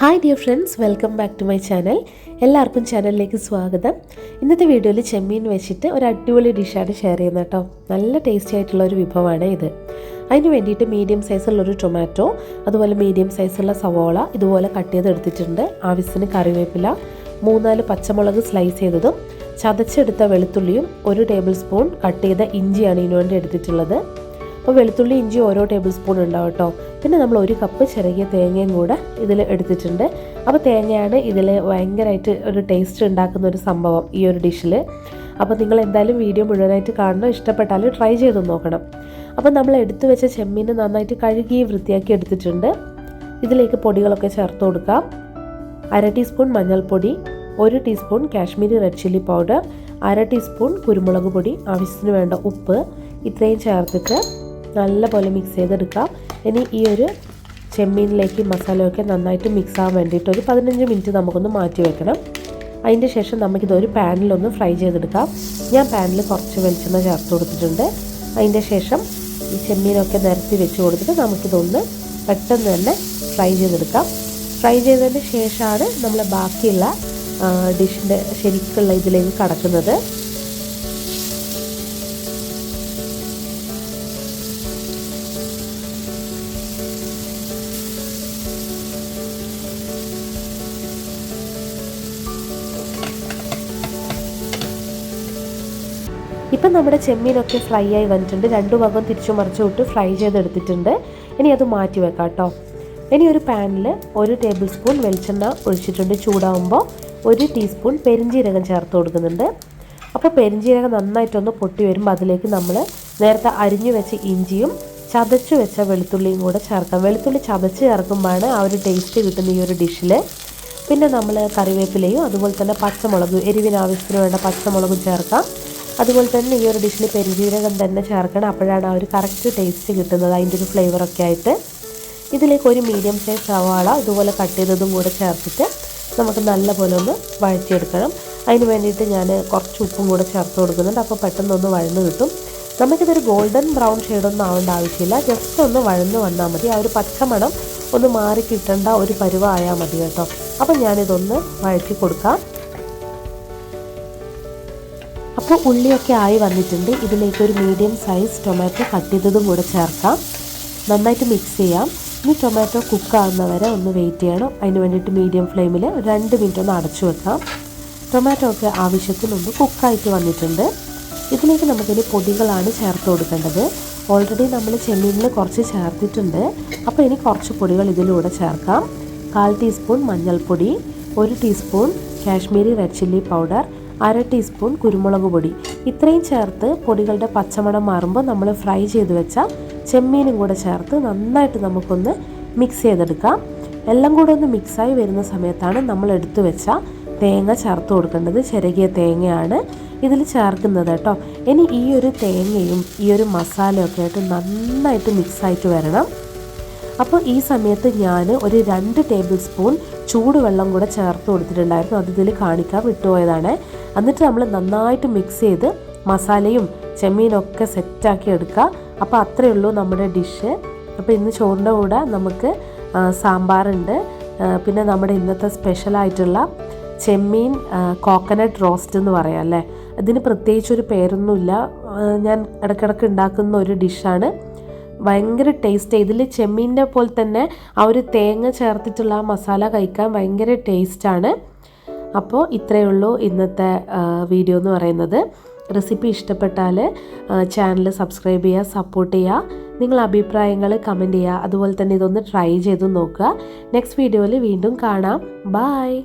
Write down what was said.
Hi dear friends welcome back to my channel എല്ലാവർക്കും ചാനലിലേക്ക് സ്വാഗതം. ഇന്നത്തെ വീഡിയോയിൽ ചെമ്മീൻ വെച്ചിട്ട് ഒരു അടിപൊളി ഡിഷാണ് ഷെയർ ചെയ്യുന്നത് കേട്ടോ. നല്ല ടേസ്റ്റി ആയിട്ടുള്ള ഒരു വിഭവമാണ് ഇത്. അതിന് വേണ്ടിയിട്ട് മീഡിയം സൈസുള്ള ഒരു ടൊമാറ്റോ അതുപോലെ മീഡിയം സൈസുള്ള സവോള ഇതുപോലെ കട്ട് ചെയ്ത് എടുത്തിട്ടുണ്ട്. ആവശ്യത്തിന് കറിവേപ്പില മൂന്നാൽ പച്ചമുളക് സ്ലൈസ് ചെയ്തതും ചതച്ചെടുത്ത വെളുത്തുള്ളിയും ഒരു ടേബിൾ സ്പൂൺ കട്ട് ചെയ്ത ഇഞ്ചിയാണ് ഇതിനുവേണ്ടി എടുത്തിട്ടുള്ളത്. അപ്പോൾ വെളുത്തുള്ളി ഇഞ്ചി ഓരോ ടേബിൾ സ്പൂൺ ഉണ്ടാവും കേട്ടോ. പിന്നെ നമ്മൾ ഒരു കപ്പ് ചെറിയ തേങ്ങയും കൂടെ ഇതിൽ എടുത്തിട്ടുണ്ട്. അപ്പോൾ തേങ്ങയാണ് ഇതിൽ ഭയങ്കരമായിട്ട് ഒരു ടേസ്റ്റ് ഉണ്ടാക്കുന്ന ഒരു സംഭവം ഈ ഒരു ഡിഷിൽ അപ്പോൾ നിങ്ങൾ എന്തായാലും വീഡിയോ മുഴുവനായിട്ട് കാണണം. ഇഷ്ടപ്പെട്ടാൽ ട്രൈ ചെയ്ത് നോക്കണം. അപ്പോൾ നമ്മൾ എടുത്തു വെച്ച ചെമ്മീൻ നന്നായിട്ട് കഴുകി വൃത്തിയാക്കി എടുത്തിട്ടുണ്ട്. ഇതിലേക്ക് പൊടികളൊക്കെ ചേർത്ത് കൊടുക്കാം. അര ടീസ്പൂൺ മഞ്ഞൾപ്പൊടി ഒരു teaspoon Kashmiri red chilli powder അര ടീസ്പൂൺ കുരുമുളക് പൊടി ആവശ്യത്തിന് വേണ്ട ഉപ്പ് ഇത്രയും ചേർത്തിട്ട് നല്ലപോലെ മിക്സ് ചെയ്തെടുക്കാം. ഇനി ഈ ഒരു ചെമ്മീനിലേക്ക് മസാലയൊക്കെ നന്നായിട്ട് മിക്സ് ആവാൻ വേണ്ടിയിട്ട് ഒരു പതിനഞ്ച് മിനിറ്റ് നമുക്കൊന്ന് മാറ്റി വെക്കണം. അതിന്റെ ശേഷം നമുക്കിതൊരു പാനിലൊന്ന് ഫ്രൈ ചെയ്തെടുക്കാം. ഞാൻ പാനിൽ കുറച്ച് വെളിച്ചെണ്ണ ചേർത്ത് കൊടുത്തിട്ടുണ്ട്. അതിന്റെ ശേഷം ഈ ചെമ്മീനൊക്കെ നിരത്തി വെച്ച് കൊടുത്തിട്ട് നമുക്കിതൊന്ന് പെട്ടെന്ന് തന്നെ ഫ്രൈ ചെയ്തെടുക്കാം. ഫ്രൈ ചെയ്തതിന് ശേഷമാണ് നമ്മൾ ബാക്കിയുള്ള ഡിഷിന്റെ ശരിക്കുള്ള ഇതിലേക്ക് കടക്കുന്നത്. ഇപ്പം നമ്മുടെ ചെമ്മീനൊക്കെ ഫ്രൈ ആയി വന്നിട്ടുണ്ട്. രണ്ടു ഭാഗം തിരിച്ചു മറിച്ചു വിട്ട് ഫ്രൈ ചെയ്തെടുത്തിട്ടുണ്ട്. ഇനി അത് മാറ്റി വെക്കാം കേട്ടോ. ഇനി ഒരു പാനിൽ ഒരു ടേബിൾ സ്പൂൺ വെളിച്ചെണ്ണ ഒഴിച്ചിട്ടുണ്ട്. ചൂടാവുമ്പോൾ ഒരു ടീസ്പൂൺ പെരിഞ്ജീരകം ചേർത്ത് കൊടുക്കുന്നുണ്ട്. അപ്പോൾ പെരിഞ്ജീരകം നന്നായിട്ടൊന്ന് പൊട്ടി വരുമ്പോൾ അതിലേക്ക് നമ്മൾ നേരത്തെ അരിഞ്ഞു വെച്ച ഇഞ്ചിയും ചതച്ചു വെച്ച വെളുത്തുള്ളിയും കൂടെ ചേർക്കാം. വെളുത്തുള്ളി ചതച്ച് ചേർക്കുമ്പോഴാണ് ആ ഒരു ടേസ്റ്റ് കിട്ടുന്ന ഈ ഒരു ഡിഷിൽ. പിന്നെ നമ്മൾ കറിവേപ്പിലയും അതുപോലെ തന്നെ പച്ചമുളകും എരിവിന് ആവശ്യത്തിന് വേണ്ട പച്ചമുളകും ചേർക്കാം. അതുപോലെ തന്നെ ഈ ഒരു ഡിഷിൽ പെരുജീരകം തന്നെ ചേർക്കണം. അപ്പോഴാണ് ആ ഒരു കറക്റ്റ് ടേസ്റ്റ് കിട്ടുന്നത്. അതിന്റെ ഒരു ഫ്ലേവറൊക്കെ ആയിട്ട്. ഇതിലേക്ക് ഒരു മീഡിയം സൈസ് സവാള ഇതുപോലെ കട്ട് ചെയ്തതും കൂടെ ചേർത്തിട്ട് നമുക്ക് നല്ലപോലെ ഒന്ന് വഴറ്റിയെടുക്കണം. അതിന് വേണ്ടിയിട്ട് ഞാൻ കുറച്ച് ഉപ്പും കൂടെ ചേർത്ത് കൊടുക്കുന്നുണ്ട്. അപ്പോൾ പെട്ടെന്നൊന്ന് വഴന്ന് കിട്ടും. നമുക്കിതൊരു ഗോൾഡൻ ബ്രൗൺ ഷെയ്ഡൊന്നും ആവേണ്ട ആവശ്യമില്ല. ജസ്റ്റ് ഒന്ന് വഴന്ന് വന്നാൽ മതി. ആ ഒരു പച്ചമണം ഒന്ന് മാറി കിട്ടേണ്ട ഒരു പരുവായാൽ മതി കേട്ടോ. അപ്പോൾ ഞാനിതൊന്ന് വഴറ്റി കൊടുക്കാം. അപ്പോൾ ഉള്ളിയൊക്കെ ആയി വന്നിട്ടുണ്ട്. ഇതിലേക്ക് ഒരു മീഡിയം സൈസ് ടൊമാറ്റോ കട്ട് ചെയ്തതും കൂടെ ചേർക്കാം. നന്നായിട്ട് മിക്സ് ചെയ്യാം. ഇനി ടൊമാറ്റോ കുക്കാവുന്നവരെ ഒന്ന് വെയിറ്റ് ചെയ്യണം. അതിന് വേണ്ടിയിട്ട് മീഡിയം ഫ്ലെയിമിൽ രണ്ട് മിനിറ്റ് ഒന്ന് അടച്ചു വെക്കാം. ടൊമാറ്റോ ഒക്കെ ആവശ്യത്തിനൊന്ന് കുക്കായിട്ട് വന്നിട്ടുണ്ട്. ഇതിലേക്ക് നമുക്കിനി പൊടികളാണ് ചേർത്ത് കൊടുക്കേണ്ടത്. ഓൾറെഡി നമ്മൾ ചെമ്മീനിൽ കുറച്ച് ചേർത്തിട്ടുണ്ട്. അപ്പോൾ ഇനി കുറച്ച് പൊടികൾ ഇതിലൂടെ ചേർക്കാം. കാൽ ടീസ്പൂൺ മഞ്ഞൾപ്പൊടി ഒരു teaspoon Kashmiri red chilli powder അര ടീസ്പൂൺ കുരുമുളക് പൊടി. ഇത്രയും ചേർത്ത് പൊടികളുടെ പച്ചമണം മാറുമ്പോൾ നമ്മൾ ഫ്രൈ ചെയ്ത് വെച്ച ചെമ്മീനും കൂടെ ചേർത്ത് നന്നായിട്ട് നമുക്കൊന്ന് മിക്സ് ചെയ്തെടുക്കാം. എല്ലാം കൂടെ ഒന്ന് മിക്സായി വരുന്ന സമയത്താണ് നമ്മൾ എടുത്തു വെച്ച തേങ്ങ ചേർത്ത് കൊടുക്കേണ്ടത്. ചിരകിയ തേങ്ങയാണ് ഇതിൽ ചേർക്കുന്നത് കേട്ടോ. ഇനി ഈ ഒരു തേങ്ങയും ഈ ഒരു മസാലയൊക്കെ ആയിട്ട് നന്നായിട്ട് മിക്സായിട്ട് വരണം. അപ്പോൾ ഈ സമയത്ത് ഞാൻ ഒരു രണ്ട് ടേബിൾ സ്പൂൺ ചൂടുവെള്ളം കൂടെ ചേർത്ത് കൊടുത്തിട്ടുണ്ടായിരുന്നു. അത് ഇതിൽ കാണിക്കാൻ വിട്ടുപോയതാണ്. എന്നിട്ട് നമ്മൾ നന്നായിട്ട് മിക്സ് ചെയ്ത് മസാലയും ചെമ്മീനൊക്കെ സെറ്റാക്കി എടുക്കുക. അപ്പോൾ അത്രയേ ഉള്ളൂ നമ്മുടെ ഡിഷ് അപ്പോൾ ഇന്ന് ചോറിന്റെ കൂടെ നമുക്ക് സാമ്പാറുണ്ട്. പിന്നെ നമ്മുടെ ഇന്നത്തെ സ്പെഷ്യലായിട്ടുള്ള ചെമ്മീൻ കോക്കനട്ട് റോസ്റ്റ് എന്ന് പറയാം അല്ലേ? ഇതിന് പ്രത്യേകിച്ച് ഒരു പേരൊന്നുമില്ല. ഞാൻ ഇടയ്ക്കിടയ്ക്ക് ഉണ്ടാക്കുന്ന ഒരു ഡിഷാണ് ഭയങ്കര ടേസ്റ്റ് ഇതിൽ ചെമ്മീന്റെ പോലെ തന്നെ ആ ഒരു തേങ്ങ ചേർത്തിട്ടുള്ള ആ മസാല കഴിക്കാൻ ഭയങ്കര ടേസ്റ്റാണ് അപ്പോൾ ഇത്രയേ ഉള്ളൂ ഇന്നത്തെ വീഡിയോ എന്ന് പറയുന്നത്. റെസിപ്പി ഇഷ്ടപ്പെട്ടാൽ ചാനൽ സബ്സ്ക്രൈബ് ചെയ്യുക സപ്പോർട്ട് ചെയ്യുക. നിങ്ങൾ അഭിപ്രായങ്ങൾ കമന്റ് ചെയ്യുക. അതുപോലെ തന്നെ ഇതൊന്ന് ട്രൈ ചെയ്ത് നോക്കുക. നെക്സ്റ്റ് വീഡിയോയിൽ വീണ്ടും കാണാം. ബായ്